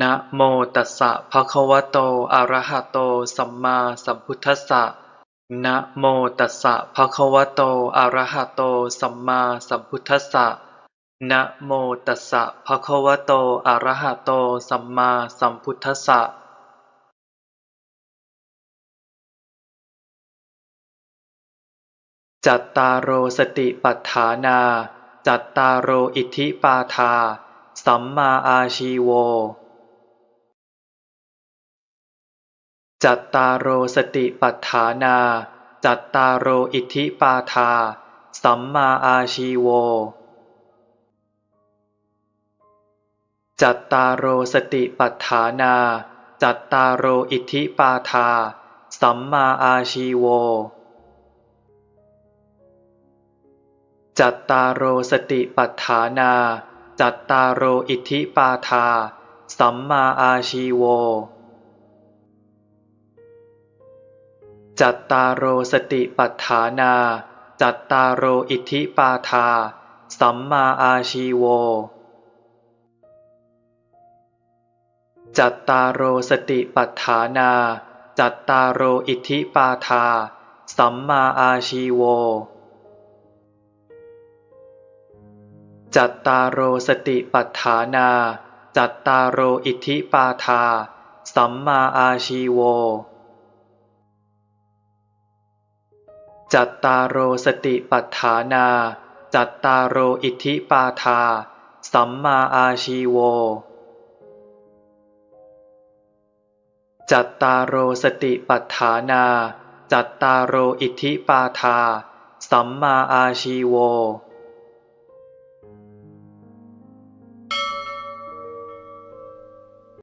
นะโมตัสสะภะคะวะโต อะระหะโต สัมมาสัมพุทธัสสะ นะโมตัสสะภะคะวะโต อะระหะโต สัมมาสัมพุทธัสสะ นะโมตัสสะภะคะวะโต อะระหะโต สัมมาสัมพุทธัสสะจัตตารโอสติปัฏฐานา จัตตารโออิทธิปาทา สัมมาอาชีโว จัตตารโอสติปัฏฐานา จัตตารโออิทธิปาทา สัมมาอาชีโว จัตตารโอสติปัฏฐานา จัตตารโออิทธิปาทา สัมมาอาชีโว จัตตารโอสติปัฏฐานา จัตตารโออิทธิปาทา สัมมาอาชีโว จัตตารโอสติปัฏฐานา จัตตารโออิทธิปาทา สัมมาอาชีโว จัตตารโอสติปัฏฐานา จัตตารโออิทธิปาทา สัมมาอาชีโว จัตตารโอสติปัฏฐานา จัตตารโออิทธิปาทา สัมมาอาชีโว จัตตารโอสติปัฏฐานา จัตตารโออิทธิปาทา สัมมาอาชีโว จัตตารโอสติปัฏฐานา จัตตารโออิทธิปาทา สัมมาอาชีโว